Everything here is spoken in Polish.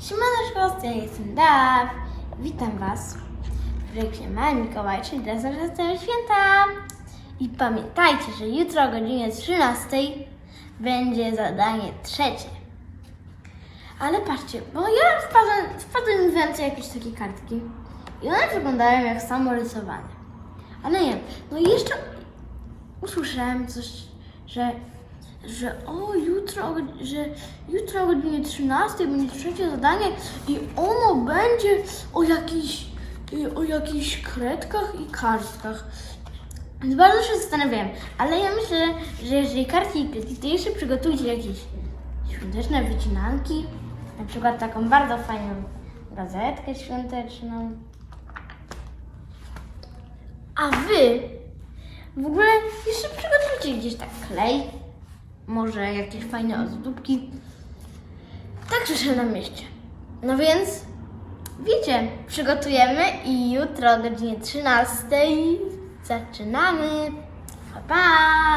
Siemaneczko, ja jestem Daw. Witam Was w Mały Mikołaj, czyli razem z Całe Święta. I pamiętajcie, że jutro o godzinie 13 będzie zadanie trzecie. Ale patrzcie, bo ja wpadłem, wpadły w ręce jakieś takie kartki i one wyglądają jak samorysowane. Ale nie, no i jeszcze usłyszałem coś, że, że o jutro, że jutro o godzinie 13 będzie trzecie zadanie i ono będzie o jakichś, y, o jakichś kredkach i kartkach. Więc bardzo się zastanawiałem, ale ja myślę, że jeżeli kartki i kredki, to jeszcze przygotujcie jakieś świąteczne wycinanki, na przykład taką bardzo fajną gazetkę świąteczną. A wy w ogóle jeszcze przygotujcie gdzieś tak klej, może jakieś fajne ozdóbki. Tak słyszę na mieście. No więc wiecie, przygotujemy i jutro o godzinie 13 zaczynamy. Pa, pa!